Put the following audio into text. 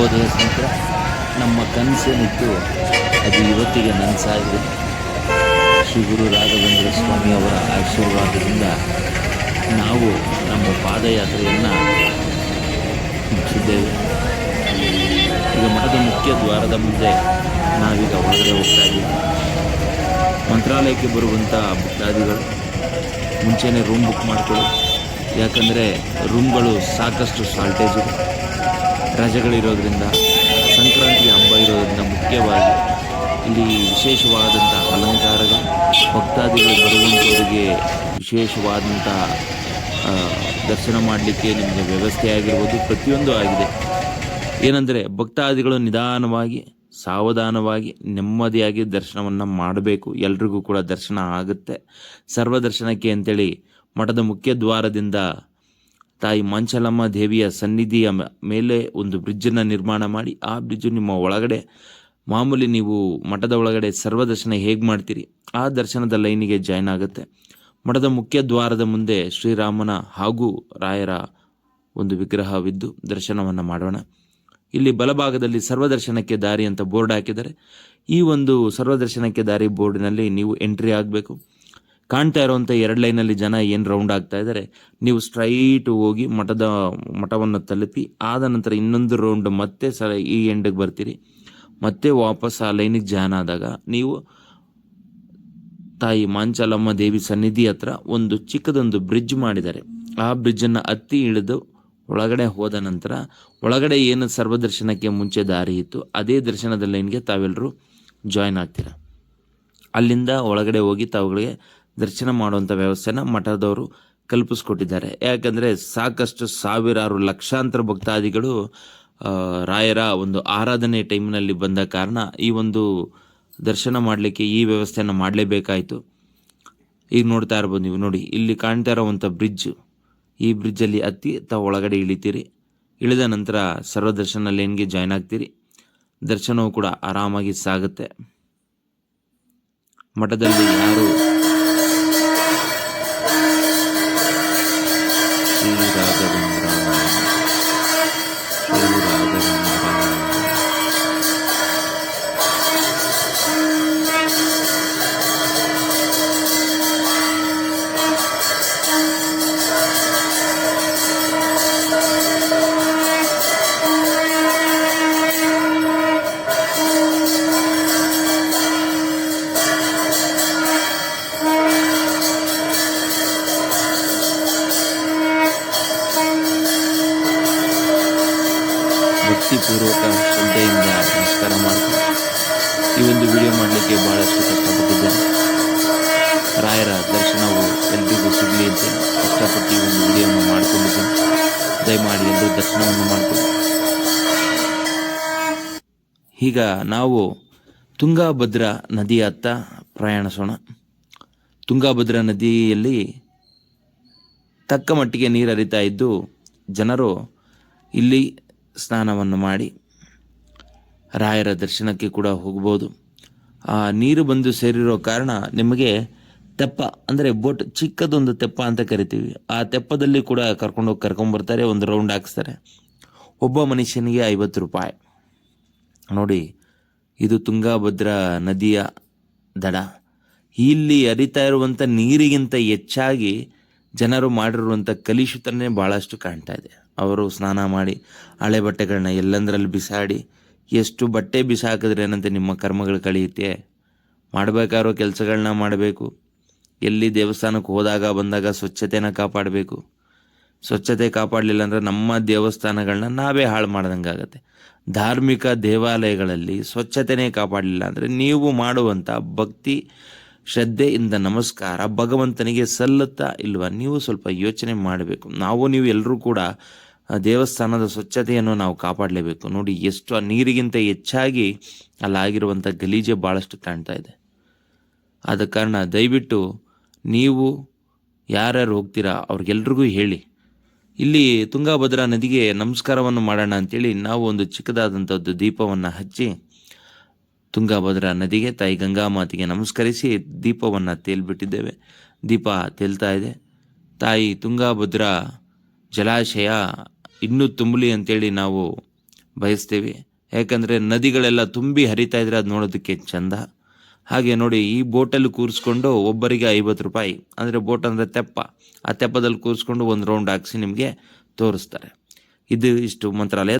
ಶುಭೋದಯ ಸ್ನೇಹಿತರ, ನಮ್ಮ ಕನಸೇನಿತ್ತು ಅದು ಇವತ್ತಿಗೆ ನನಸಾಗಿದೆ ಶ್ರೀ ಗುರು ರಾಘವೇಂದ್ರ ಸ್ವಾಮಿ ಅವರ ಆಶೀರ್ವಾದದಿಂದ ನಾವು ನಮ್ಮ ಪಾದಯಾತ್ರೆಯನ್ನು ಮುಗಿಸಿದ್ದೇವೆ. ಈಗ ಮಠದ ಮುಖ್ಯ ದ್ವಾರದ ಮುಂದೆ ನಾವೀಗ ಒಳಗಡೆ ಹೋಗ್ತಾ ಇದ್ದೀವಿ. ಮಂತ್ರಾಲಯಕ್ಕೆ ಬರುವಂಥ ಭಕ್ತಾದಿಗಳು, ಮುಂಚೆನೇ ರೂಮ್ ಬುಕ್ ಮಾಡಿಕೊಳ್ಳಿ. ಯಾಕಂದರೆ ರೂಮ್ಗಳು ಸಾಕಷ್ಟು ಶಾರ್ಟೇಜ್ ರಜೆಗಳಿರೋದ್ರಿಂದ ಸಂಕ್ರಾಂತಿ ಹಬ್ಬ ಇರೋದ್ರಿಂದ ಮುಖ್ಯವಾಗಿ ಇಲ್ಲಿ ವಿಶೇಷವಾದಂಥ ಅಲಂಕಾರಗಳು, ಭಕ್ತಾದಿಗಳು ಬರುವಂಥವರಿಗೆ ವಿಶೇಷವಾದಂಥ ದರ್ಶನ ಮಾಡಲಿಕ್ಕೆ ನಿಮಗೆ ವ್ಯವಸ್ಥೆ ಆಗಿರ್ಬೋದು, ಪ್ರತಿಯೊಂದು ಆಗಿದೆ. ಏನಂದರೆ ಭಕ್ತಾದಿಗಳು ನಿಧಾನವಾಗಿ, ಸಾವಧಾನವಾಗಿ, ನೆಮ್ಮದಿಯಾಗಿ ದರ್ಶನವನ್ನು ಮಾಡಬೇಕು. ಎಲ್ರಿಗೂ ಕೂಡ ದರ್ಶನ ಆಗುತ್ತೆ. ಸರ್ವದರ್ಶನಕ್ಕೆ ಅಂತೇಳಿ ಮಠದ ಮುಖ್ಯ ದ್ವಾರದಿಂದ ತಾಯಿ ಮಂಚಲಮ್ಮ ದೇವಿಯ ಸನ್ನಿಧಿಯ ಮೇಲೆ ಒಂದು ಬ್ರಿಡ್ಜನ್ನು ನಿರ್ಮಾಣ ಮಾಡಿ, ಆ ಬ್ರಿಡ್ಜು ನಿಮ್ಮ ಒಳಗಡೆ, ಮಾಮೂಲಿ ನೀವು ಮಠದ ಒಳಗಡೆ ಸರ್ವದರ್ಶನ ಹೇಗೆ ಮಾಡ್ತೀರಿ, ಆ ದರ್ಶನದ ಲೈನಿಗೆ ಜಾಯ್ನ್ ಆಗುತ್ತೆ. ಮಠದ ಮುಖ್ಯ ದ್ವಾರದ ಮುಂದೆ ಶ್ರೀರಾಮನ ಹಾಗೂ ರಾಯರ ಒಂದು ವಿಗ್ರಹವಿದ್ದು, ದರ್ಶನವನ್ನು ಮಾಡೋಣ. ಇಲ್ಲಿ ಬಲಭಾಗದಲ್ಲಿ ಸರ್ವದರ್ಶನಕ್ಕೆ ದಾರಿ ಅಂತ ಬೋರ್ಡ್ ಹಾಕಿದ್ದಾರೆ. ಈ ಒಂದು ಸರ್ವದರ್ಶನಕ್ಕೆ ದಾರಿ ಬೋರ್ಡಿನಲ್ಲಿ ನೀವು ಎಂಟ್ರಿ ಆಗಬೇಕು. ಕಾಣ್ತಾ ಇರುವಂಥ ಎರಡು ಲೈನಲ್ಲಿ ಜನ ಏನು ರೌಂಡ್ ಆಗ್ತಾ ಇದ್ದಾರೆ ನೀವು ಸ್ಟ್ರೈಟ್ ಹೋಗಿ ಮಠದ, ಮಠವನ್ನು ತಲುಪಿ ಆದ ನಂತರ ಇನ್ನೊಂದು ರೌಂಡ್ ಮತ್ತೆ ಸ, ಈ ಎಂಡಿಗೆ ಬರ್ತೀರಿ. ಮತ್ತೆ ವಾಪಸ್ ಆ ಲೈನಿಗೆ ಜಾಯ್ನ್ ಆದಾಗ ನೀವು ತಾಯಿ ಮಾಂಚಾಲಮ್ಮ ದೇವಿ ಸನ್ನಿಧಿ ಹತ್ರ ಒಂದು ಚಿಕ್ಕದೊಂದು ಬ್ರಿಡ್ಜ್ ಮಾಡಿದ್ದಾರೆ ಆ ಬ್ರಿಡ್ಜನ್ನು ಹತ್ತಿ ಇಳಿದು ಒಳಗಡೆ ಹೋದ ನಂತರ ಒಳಗಡೆ ಏನು ಸರ್ವದರ್ಶನಕ್ಕೆ ಮುಂಚೆ ದಾರಿ ಇತ್ತು, ಅದೇ ದರ್ಶನದ ಲೈನ್ಗೆ ತಾವೆಲ್ಲರೂ ಜಾಯ್ನ್ ಆಗ್ತೀರಾ? ಅಲ್ಲಿಂದ ಒಳಗಡೆ ಹೋಗಿ ತಾವುಗಳಿಗೆ ದರ್ಶನ ಮಾಡುವಂಥ ವ್ಯವಸ್ಥೆನ ಮಠದವರು ಕಲ್ಪಿಸ್ಕೊಟ್ಟಿದ್ದಾರೆ. ಯಾಕಂದರೆ ಸಾಕಷ್ಟು ಸಾವಿರಾರು ಲಕ್ಷಾಂತರ ಭಕ್ತಾದಿಗಳು ರಾಯರ ಒಂದು ಆರಾಧನೆ ಟೈಮ್ನಲ್ಲಿ ಬಂದ ಕಾರಣ ಈ ಒಂದು ದರ್ಶನ ಮಾಡಲಿಕ್ಕೆ ಈ ವ್ಯವಸ್ಥೆಯನ್ನು ಮಾಡಲೇಬೇಕಾಯಿತು. ಈಗ ನೋಡ್ತಾ ಇರ್ಬೋದು ನೀವು ನೋಡಿ, ಇಲ್ಲಿ ಕಾಣ್ತಾ ಇರೋವಂಥ ಬ್ರಿಡ್ಜ್. ಈ ಬ್ರಿಡ್ಜಲ್ಲಿ ಹತ್ತಿ ತಾವು ಒಳಗಡೆ ಇಳಿತೀರಿ. ಇಳಿದ ನಂತರ ಸರ್ವದರ್ಶನ ಲೇನ್ಗೆ ಜಾಯ್ನ್ ಆಗ್ತೀರಿ. ದರ್ಶನವೂ ಕೂಡ ಆರಾಮಾಗಿ ಸಾಗುತ್ತೆ. ಮಠದಲ್ಲಿ ಯಾರು ಭಕ್ತಿಪೂರ್ವಕ ಶ್ರದ್ಧೆಯಿಂದ ನಮಸ್ಕಾರ ಮಾಡ್ತೀನಿ ಈ ಒಂದು ವಿಡಿಯೋ ಮಾಡಲಿಕ್ಕೆ ಭಾಳಷ್ಟು ಕಷ್ಟಪಟ್ಟಿದ್ದೇನೆ. ರಾಯರ ದರ್ಶನವು ಎಲ್ರಿಗೂ ಸಿಗಲಿ ಅಂತ ಕಷ್ಟಪಟ್ಟು ಈ ಒಂದು ವಿಡಿಯೋವನ್ನು ಮಾಡಿಕೊಂಡಿದ್ದೇನೆ. ದಯಮಾಡಿ ಎಲ್ಲರೂ ದರ್ಶನವನ್ನು ಮಾಡಿಕೊಂಡು ಈಗ ನಾವು ತುಂಗಾಭದ್ರಾ ನದಿಯ ಹತ್ತ ಪ್ರಯಾಣಿಸೋಣ. ತುಂಗಾಭದ್ರಾ ನದಿಯಲ್ಲಿ ತಕ್ಕ ಮಟ್ಟಿಗೆ ನೀರು ಹರಿತಾ ಇದ್ದು ಜನರು ಇಲ್ಲಿ ಸ್ನಾನವನ್ನು ಮಾಡಿ ರಾಯರ ದರ್ಶನಕ್ಕೆ ಕೂಡ ಹೋಗ್ಬೋದು. ಆ ನೀರು ಬಂದು ಸೇರಿರೋ ಕಾರಣ ನಿಮಗೆ ತೆಪ್ಪ, ಅಂದರೆ ಬೋಟ್ ಚಿಕ್ಕದೊಂದು ತೆಪ್ಪ ಅಂತ ಕರಿತೀವಿ. ಆ ತೆಪ್ಪದಲ್ಲಿ ಕೂಡ ಕರ್ಕೊಂಡೋಗಿ ಕರ್ಕೊಂಬರ್ತಾರೆ ಒಂದು ರೌಂಡ್ ಹಾಕ್ಸ್ತಾರೆ. ಒಬ್ಬ ಮನುಷ್ಯನಿಗೆ ಐವತ್ತು ರೂಪಾಯಿ. ನೋಡಿ, ಇದು ತುಂಗಾಭದ್ರಾ ನದಿಯ ದಡ. ಇಲ್ಲಿ ಹರಿತಾ ಇರುವಂಥ ನೀರಿಗಿಂತ ಹೆಚ್ಚಾಗಿ ಜನರು ಮಾಡಿರುವಂಥ ಕಲುಷಿತನೇ ಭಾಳಷ್ಟು ಕಾಣ್ತಾ ಇದೆ. ಅವರು ಸ್ನಾನ ಮಾಡಿ, ಹಳೆ ಬಟ್ಟೆಗಳನ್ನ ಎಲ್ಲಂದ್ರಲ್ಲಿ ಬಿಸಾಡಿ, ಎಷ್ಟು ಬಟ್ಟೆ ಬಿಸಾಕಿದ್ರೆ ಏನಂತೆ ನಿಮ್ಮ ಕರ್ಮಗಳು ಕಳೆಯುತ್ತೆ? ಮಾಡಬೇಕಾಗಿರೋ ಕೆಲಸಗಳನ್ನ ಮಾಡಬೇಕು. ಎಲ್ಲಿ ದೇವಸ್ಥಾನಕ್ಕೆ ಹೋದಾಗ, ಬಂದಾಗ ಸ್ವಚ್ಛತೆನ ಕಾಪಾಡಬೇಕು. ಸ್ವಚ್ಛತೆ ಕಾಪಾಡಲಿಲ್ಲ ಅಂದರೆ ನಮ್ಮ ದೇವಸ್ಥಾನಗಳನ್ನ ನಾವೇ ಹಾಳು ಮಾಡ್ದಂಗೆ ಆಗುತ್ತೆ. ಧಾರ್ಮಿಕ ದೇವಾಲಯಗಳಲ್ಲಿ ಸ್ವಚ್ಛತೆಯೇ ಕಾಪಾಡಲಿಲ್ಲ ಅಂದರೆ ನೀವು ಮಾಡುವಂಥ ಭಕ್ತಿ ಶ್ರದ್ಧೆಯಿಂದ ನಮಸ್ಕಾರ, ಭಗವಂತನಿಗೆ ಸಲ್ಲುತ್ತಾ ಇಲ್ವಾ? ನೀವು ಸ್ವಲ್ಪ ಯೋಚನೆ ಮಾಡಬೇಕು. ನಾವು ನೀವು ಎಲ್ಲರೂ ಕೂಡ ದೇವಸ್ಥಾನದ ಸ್ವಚ್ಛತೆಯನ್ನು ನಾವು ಕಾಪಾಡಲೇಬೇಕು. ನೋಡಿ, ಎಷ್ಟು ಆ ನೀರಿಗಿಂತ ಹೆಚ್ಚಾಗಿ ಅಲ್ಲಾಗಿರುವಂಥ ಗಲೀಜೆ ಭಾಳಷ್ಟು ಕಾಣ್ತಾ ಇದೆ. ಆದ ಕಾರಣ ದಯವಿಟ್ಟು ನೀವು ಯಾರ್ಯಾರು ಹೋಗ್ತೀರಾ ಅವ್ರಿಗೆಲ್ರಿಗೂ ಹೇಳಿ. ಇಲ್ಲಿ ತುಂಗಾಭದ್ರಾ ನದಿಗೆ ನಮಸ್ಕಾರವನ್ನು ಮಾಡೋಣ ಅಂತೇಳಿ ನಾವು ಒಂದು ಚಿಕ್ಕದಾದಂಥದ್ದು ದೀಪವನ್ನು ಹಚ್ಚಿ ತುಂಗಾಭದ್ರಾ ನದಿಗೆ ತಾಯಿ ಗಂಗಾ ಮಾತಿಗೆ ನಮಸ್ಕರಿಸಿ ದೀಪವನ್ನು ತೇಲ್ಬಿಟ್ಟಿದ್ದೇವೆ. ದೀಪ ತೇಲ್ತಾ ಇದೆ. ತಾಯಿ ತುಂಗಾಭದ್ರಾ ಜಲಾಶಯ ಇನ್ನೂ ತುಂಬಲಿ ಅಂತೇಳಿ ನಾವು ಬಯಸ್ತೀವಿ. ಯಾಕಂದರೆ ನದಿಗಳೆಲ್ಲ ತುಂಬಿ ಹರಿತಾ ಇದ್ರೆ ಅದು ನೋಡೋದಕ್ಕೆ ಚಂದ. ಹಾಗೆ ನೋಡಿ ಈ ಬೋಟಲ್ಲಿ ಕೂರಿಸ್ಕೊಂಡು ಒಬ್ಬರಿಗೆ ಐವತ್ತು ರೂಪಾಯಿ, ಅಂದರೆ ಬೋಟ್ ಅಂದರೆ ತೆಪ್ಪ, ಆ ತೆಪ್ಪದಲ್ಲಿ ಕೂರಿಸ್ಕೊಂಡು ಒಂದು ರೌಂಡ್ ಹಾಕ್ಸಿ ನಿಮಗೆ ತೋರಿಸ್ತಾರೆ. ಇದು ಇಷ್ಟು ಮಂತ್ರಾಲಯ.